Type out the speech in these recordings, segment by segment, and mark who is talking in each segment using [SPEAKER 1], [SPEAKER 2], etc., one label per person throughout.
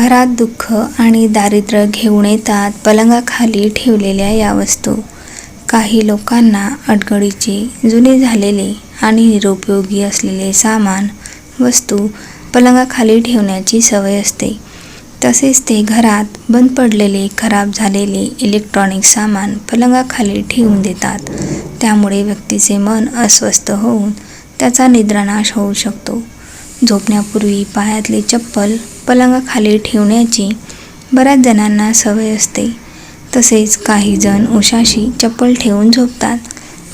[SPEAKER 1] घरात दुःख आणि दारिद्र्य घेऊन येतात पलंगाखाली ठेवलेल्या या वस्तू. काही लोकांना अडगळीचे जुने झालेले आणि निरुपयोगी असलेले सामान वस्तू पलंगाखाली ठेवण्याची सवय असते. तसेच ते घरात बंद पडलेले खराब झालेले इलेक्ट्रॉनिक सामान पलंगाखाली ठेवून देतात. त्यामुळे व्यक्तीचे मन अस्वस्थ होऊन त्याचा निद्रानाश होऊ शकतो. झोपण्यापूर्वी पायातले चप्पल पलंगाखाली ठेवण्याची बऱ्याच जणांना सवय असते. तसेच काही जण उशाशी चप्पल ठेवून झोपतात.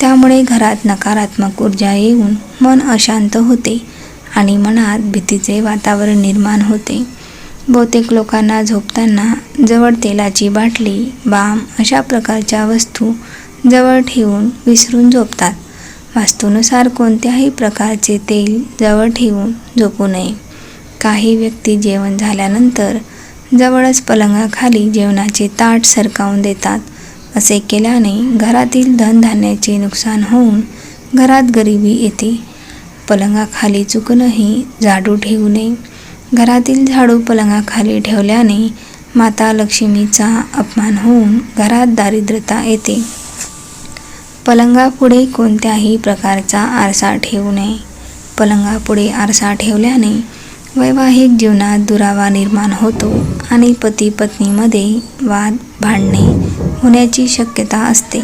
[SPEAKER 1] त्यामुळे घरात नकारात्मक ऊर्जा येऊन मन अशांत होते आणि मनात भीतीचे वातावरण निर्माण होते. बहुतेक लोकांना झोपताना जवळ तेलाची बाटली बाम अशा प्रकारच्या वस्तू जवळ ठेवून विसरून झोपतात. वास्तूनुसार कोणत्याही प्रकारचे तेल जवळ ठेवून झोपू नये. काही व्यक्ती जेवण झाल्यानंतर जवळच पलंगाखाली जेवणाचे ताट सरकावून देतात. असे केल्याने घरातील धनधान्याचे नुकसान होऊन घरात गरिबी येते. पलंगाखाली चुकूनही झाडू ठेवू नये. घरातील झाडू पलंगाखाली ठेवल्याने माता लक्ष्मीचा अपमान होऊन घरात दारिद्रता येते. पलंगापुढे कोणत्याही प्रकारचा आरसा ठेवू नये. पलंगापुढे आरसा ठेवल्याने वैवाहिक जीवनात दुरावा निर्माण होतो आणि पती पत्नीमध्ये वाद भांडणे होण्याची शक्यता असते.